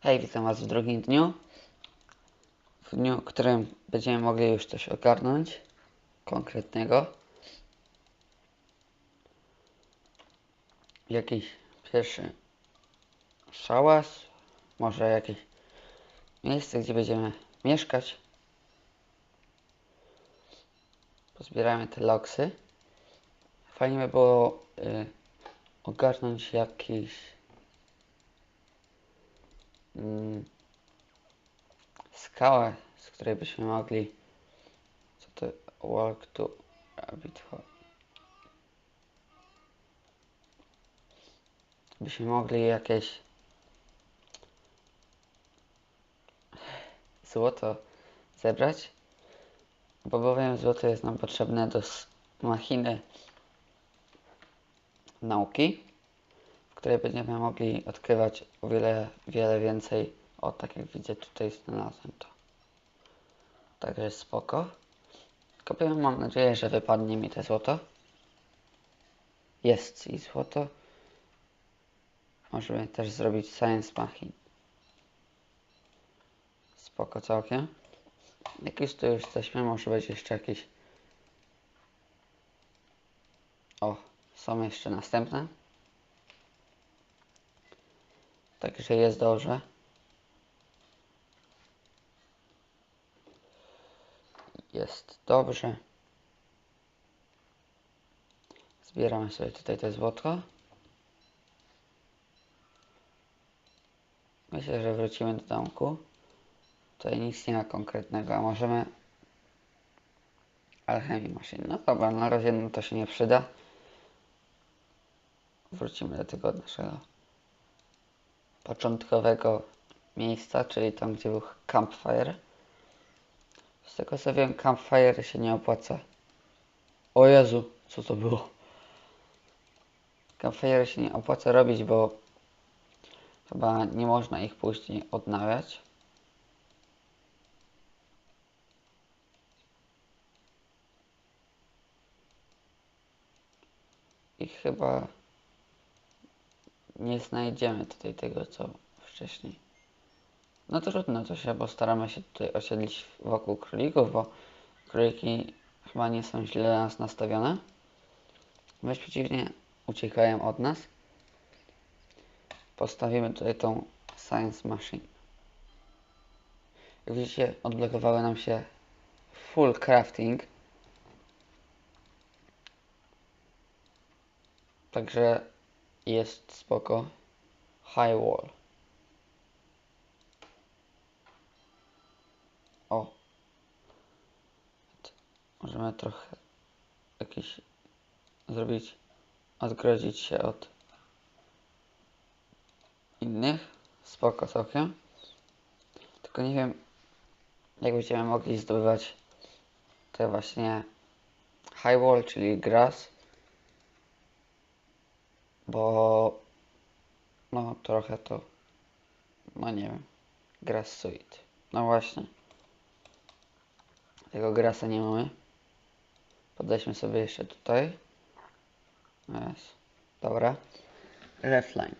Hej, witam Was w drugim dniu. W dniu, w którym będziemy mogli już coś ogarnąć konkretnego. Jakiś pierwszy szałas, może jakieś miejsce, gdzie będziemy mieszkać. Pozbieramy te loksy. Fajnie by było y, ogarnąć jakiś skałę, z której byśmy mogli co to walk to rabbit hole. Byśmy mogli jakieś złoto zebrać bo bowiem złoto jest nam potrzebne do machiny nauki której będziemy mogli odkrywać o wiele, wiele więcej. O, tak jak widzę, tutaj znalazłem to. Także spoko. Powiem, mam nadzieję, że wypadnie mi te złoto. Jest i złoto. Możemy też zrobić Science Machine. Spoko całkiem. Jak już tu już jesteśmy, może być jeszcze jakiś... O, są jeszcze następne. Także jest dobrze. Jest dobrze. Zbieramy sobie tutaj te złotko. Myślę, że wrócimy do domku. Tutaj nic nie ma konkretnego, a możemy alchemii maszyn. No dobra, na razie no to się nie przyda. Wrócimy do tego naszego początkowego miejsca, czyli tam, gdzie był campfire. Z tego co wiem, campfire się nie opłaca. O Jezu, co to było? Campfire się nie opłaca robić, bo chyba nie można ich później odnawiać. I chyba nie znajdziemy tutaj tego, co wcześniej. No trudno to się, bo staramy się tutaj osiedlić wokół królików, bo króliki chyba nie są źle na nas nastawione. Wręcz przeciwnie, uciekają od nas. Postawimy tutaj tą Science Machine. Jak widzicie, odblokowały nam się full crafting. Także jest spoko. High wall. O. Możemy trochę jakiś zrobić, odgrodzić się od innych. Spoko całkiem. Tylko nie wiem, jak będziemy mogli zdobywać te właśnie high wall, czyli grass bo no trochę to no nie wiem grass suite no właśnie. Tego grasa nie mamy. Podejdźmy sobie jeszcze tutaj. Jest dobra. Left line.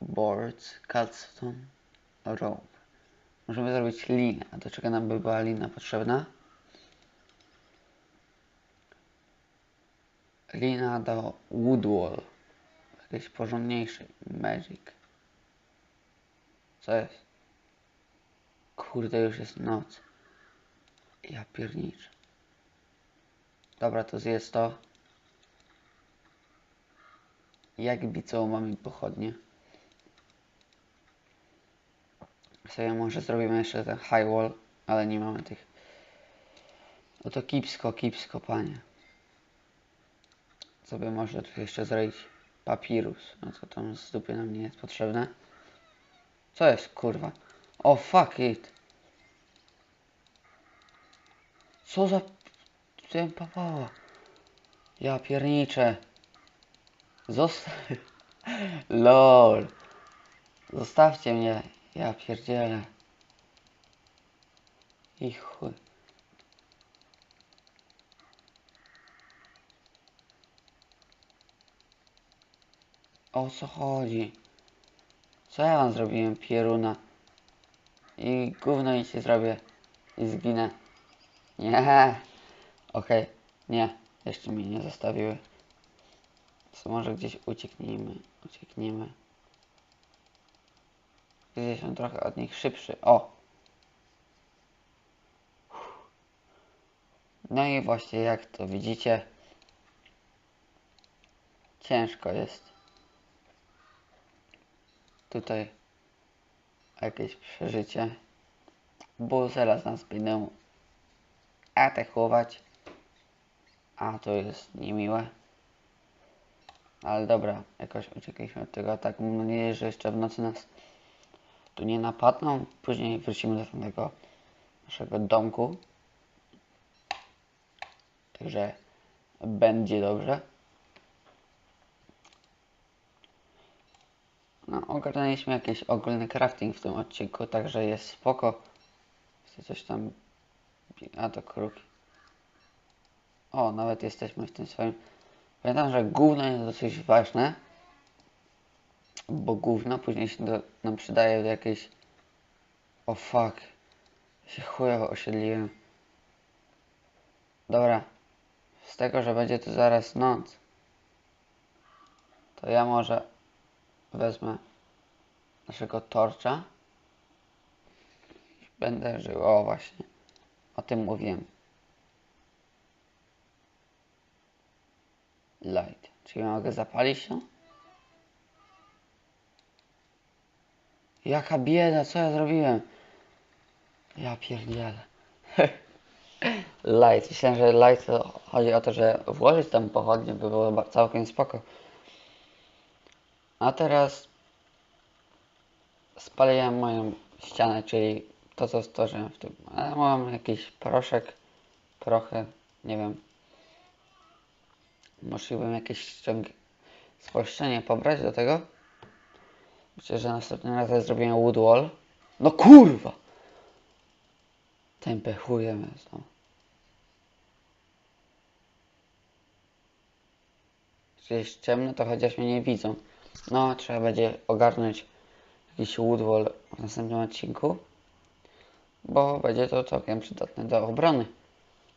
Boards cutstone rope. Możemy zrobić linę. Do czego nam by była lina potrzebna. Lina do woodwall jakiejś porządniejszej. Magic. Co jest? Kurde, już jest noc. Ja pierniczę. Dobra, to zjedz to. Jak bicą mamy pochodnie. Sobie może zrobimy jeszcze ten high wall, ale nie mamy tych. No to kipsko, kipsko, panie. Sobie może tu jeszcze zrobić papirus. No co tam z dupy nam nie jest potrzebne. Co jest kurwa? O fuck it. Co za ten papała? Ja pierniczę. Zostaw. LOL. Zostawcie mnie. Ja pierdzielę. I chuj. O co chodzi? Co ja wam zrobiłem, pieruna? I gówno i ci zrobię. I zginę. Nie. Okej, nie. Jeszcze mnie nie zostawiły. Co może gdzieś ucieknijmy. Uciekniemy. Gdzieś on trochę od nich szybszy. O! No i właśnie jak to widzicie, ciężko jest tutaj jakieś przeżycie. Bo zaraz nas będą atakować. A to jest niemiłe. Ale dobra, jakoś uciekliśmy od tego ataku. Mam nadzieję, że jeszcze w nocy nas tu nie napadną. Później wrócimy do tego naszego domku. Także będzie dobrze. No, ogarnęliśmy jakiś ogólny crafting w tym odcinku, także jest spoko. Chcę coś tam... A, to kruki. O, nawet jesteśmy w tym swoim... Pamiętam, że gówno jest dosyć ważne. Bo gówno później się do, nam przydaje do jakiejś... O fuck. Się chujowo osiedliłem. Dobra. Z tego, że będzie tu zaraz noc. To ja może wezmę naszego torcza. Będę żył. O właśnie. O tym mówiłem. Light. Czyli mogę zapalić się? Jaka bieda, co ja zrobiłem? Ja pierdzielę. light. Myślałem, że light to chodzi o to, że włożyć tam pochodnie by było całkiem spoko. A teraz spaliłem moją ścianę, czyli to, co stworzyłem w tym. Ale mam jakiś proszek, prochy, nie wiem. Musiałbym jakieś ściąg... spolszczenie pobrać do tego. Myślę, że następnym razem zrobię wood wall. No kurwa! Tępe chujem jest, no. Jeśli jest ciemno, to chociaż mnie nie widzą. No, trzeba będzie ogarnąć jakiś wood wall w następnym odcinku. Bo będzie to całkiem przydatne do obrony.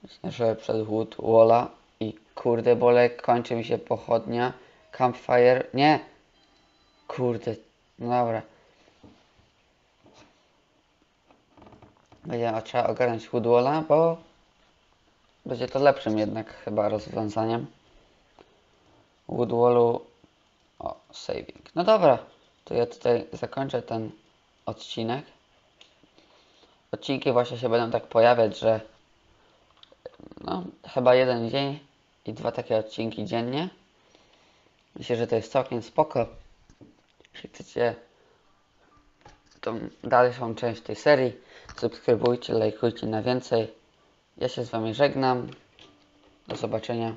Myślę, że przed wood walla i kurde bolek, kończy mi się pochodnia. Campfire, nie! Kurde, no dobra. Będzie trzeba ogarnąć wood walla, bo będzie to lepszym jednak chyba rozwiązaniem. Wood wallu o, saving. No dobra, to ja tutaj zakończę ten odcinek. Odcinki właśnie się będą tak pojawiać, że no, chyba jeden dzień i dwa takie odcinki dziennie. Myślę, że to jest całkiem spoko. Jeśli chcecie tą dalszą część tej serii, subskrybujcie, lajkujcie na więcej. Ja się z Wami żegnam. Do zobaczenia.